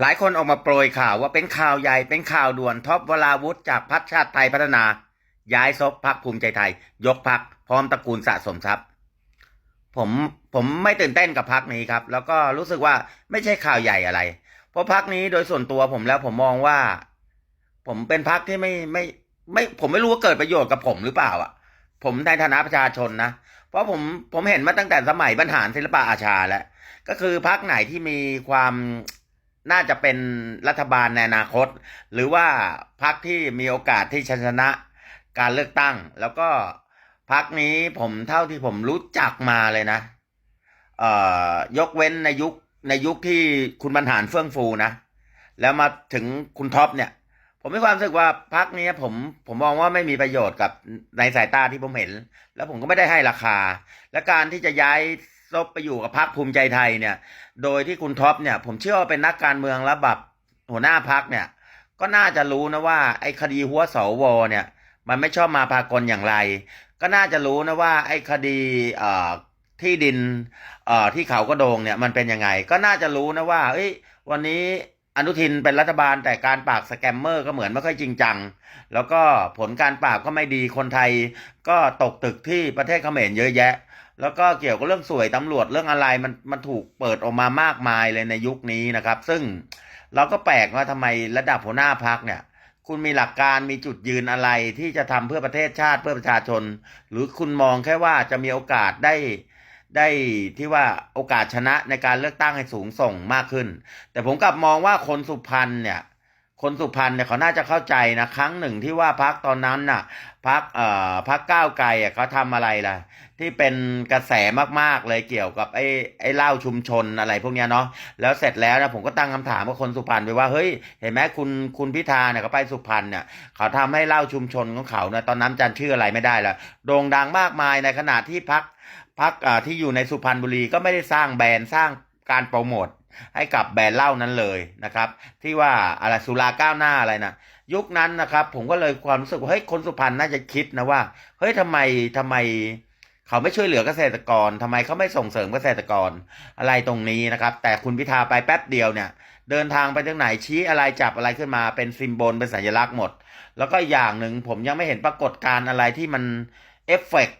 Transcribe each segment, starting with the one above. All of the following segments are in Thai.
หลายคนออกมาโปรยข่าวว่าเป็นข่าวใหญ่เป็นข่าวด่วนท็อปวราวุธจากพักชาติไทยพัฒนา ย้ายซบพักภูมิใจไทย ยกพักพร้อมตระกูลสะสมทรัพย์ ผมผมไม่ตื่นเต้นกับพักนี้ครับ แล้วก็รู้สึกว่าไม่ใช่ข่าวใหญ่อะไร เพราะพักนี้โดยส่วนตัวผมแล้วผมมองว่า ผมเป็นพักที่ไม่ไม่ ไม่ผมไม่รู้ว่าเกิดประโยชน์กับผมหรือเปล่าอะ ผมในฐานะประชาชนนะเพราะผมผมเห็นมาตั้งแต่สมัยบรรหารศิลปะอาชาแล้วก็คือพักไหนที่มีความ น่าจะเป็นรัฐบาลในอนาคต หรือว่าพักที่มีโอกาสที่ชนะการเลือกตั้ง แล้วก็พักนี้ผมเท่าที่ผมรู้จักมาเลยนะ เอ่อยกเว้นในยุคในยุคที่คุณบรรหารเฟื่องฟูนะ แล้วมาถึงคุณท็อปเนี่ย ผมมีความรู้สึกว่าพักนี้ผมผมมองว่าไม่มีประโยชน์กับในสายตาที่ผมเห็น แล้วผมก็ไม่ได้ให้ราคา และการที่จะย้าย ซบไปอยู่กับพักภูมิใจไทยเนี่ย โดยที่คุณท็อปเนี่ย ผมเชื่อว่าเป็นนักการเมืองระบับหัวหน้าพักเนี่ย ก็น่าจะรู้นะว่า ไอ้คดีหัวสวเนี่ย มันไม่ชอบมาพากลอย่างไร ก็น่าจะรู้นะว่า ไอ้คดีเอ่อที่ดินเอ่อที่เขากระโดงเนี่ยมันเป็นยังไง ก็น่าจะรู้นะว่าเอ้ยวันนี้อนุทินเป็นรัฐบาลแต่การปราบสแกมเมอร์ก็เหมือนไม่ค่อยจริงจัง แล้วก็ผลการปราบก็ไม่ดีคนไทยก็ตกตึกที่ประเทศเขมรเยอะแยะ แล้วก็เกี่ยวกับเรื่องสวยตำรวจเรื่องอะไรมันมันถูกเปิดออกมามากมายเลยในยุคนี้นะครับ ซึ่งเราก็แปลกว่าทำไมระดับหัวหน้าพักเนี่ย คุณมีหลักการมีจุดยืนอะไรที่จะทำเพื่อประเทศชาติเพื่อประชาชน หรือคุณมองแค่ว่าจะมีโอกาสได้ได้ที่ว่าโอกาสชนะในการเลือกตั้งให้สูงส่งมากขึ้น แต่ผมกลับมองว่าคนสุพรรณเนี่ย คนสุพรรณเนี่ยเขาน่าจะเข้าใจนะครั้งหนึ่งที่ว่าพักตอนนั้นน่ะพักเอ่อพักก้าวไกลอะเขาทำอะไรล่ะ ที่เป็นกระแสมากๆเลยเกี่ยวกับไอ้ไอ้เหล้าชุมชนอะไรพวกเนี้ยเนาะแล้วเสร็จแล้วนะผมก็ตั้งคำถามกับคนสุพรรณไปว่าเฮ้ยเห็นไหมคุณคุณพิธาเนี่ยเขาไปสุพรรณเนี่ยเขาทำให้เหล้าชุมชนของเขาเนี่ยตอนนั้นจันชื่ออะไรไม่ได้ละโด่งดังมากมายในขณะที่พักพักอ่าที่อยู่ในสุพรรณบุรีก็ไม่ได้สร้างแบรนด์สร้างการโปรโมท ให้กับแบรนด์เหล้านั้นเลยนะครับ ที่ว่าอะไรสุราก้าวหน้าอะไรนะยุคนั้นนะครับ ผมก็เลยความรู้สึกว่าเฮ้ยคนสุพรรณน่าจะคิดนะว่าเฮ้ยทำไมทำไมเขาไม่ช่วยเหลือเกษตรกรทำไมเขาไม่ส่งเสริมเกษตรกรอะไรตรงนี้นะครับ แต่คุณพิธาไปแป๊บเดียวเนี่ย เดินทางไปทางไหนชี้อะไรจับอะไรขึ้นมาเป็นซิมโบลเป็นสัญลักษณ์หมด แล้วก็อย่างหนึ่งผมยังไม่เห็นปรากฏการณ์อะไรที่มันเอฟเฟกต์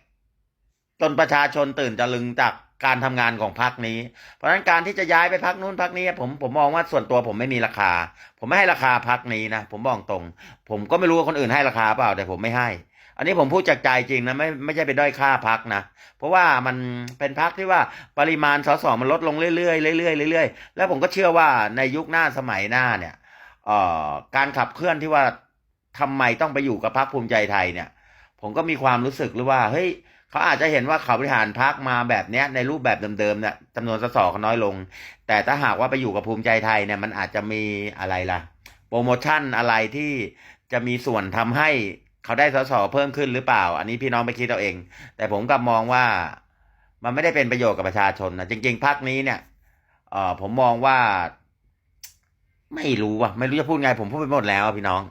จนประชาชนตื่นตะลึงจากการทำงานของพรรคนี้ เพราะฉะนั้นการที่จะย้ายไปพักนู้นพักนี้ผมผมมองว่าส่วนตัวผมไม่มีราคา ผมไม่ให้ราคาพักนี้นะผมบอกตรง ผมก็ไม่รู้ว่าคนอื่นให้ราคาเปล่าแต่ผมไม่ให้ อันนี้ผมพูดจากใจจริงนะไม่ไม่ใช่ไปด้อยค่าพักนะ เพราะว่ามันเป็นพักที่ว่าปริมาณสสมันลดลงเรื่อยๆเรื่อยๆเรื่อยๆแล้วผมก็เชื่อว่าในยุคหน้าสมัยหน้าเนี่ยเอ่อการขับเคลื่อนที่ว่าทำไมต้องไปอยู่กับพรรคภูมิใจไทยเนี่ย ผมก็มีความรู้สึกหรือว่าเฮ้ยเขาอาจจะเห็นว่าเขาบริหารพักมาแบบเนี้ยในรูปแบบเดิมๆเนี่ยจำนวนสสเขาน้อยลง แต่ถ้าหากว่าไปอยู่กับภูมิใจไทยเนี่ยมันอาจจะมีอะไรล่ะ โปรโมชั่นอะไรที่จะมีส่วนทำให้เขาได้สสเพิ่มขึ้นหรือเปล่า อันนี้พี่น้องไปคิดเอาเอง แต่ผมกลับมองว่ามันไม่ได้เป็นประโยชน์กับประชาชนนะจริง ๆพักนี้เนี่ยเออผมมองว่า ไม่รู้ว่ะไม่รู้จะพูดไง ผมพูดไปหมดแล้วพี่น้อง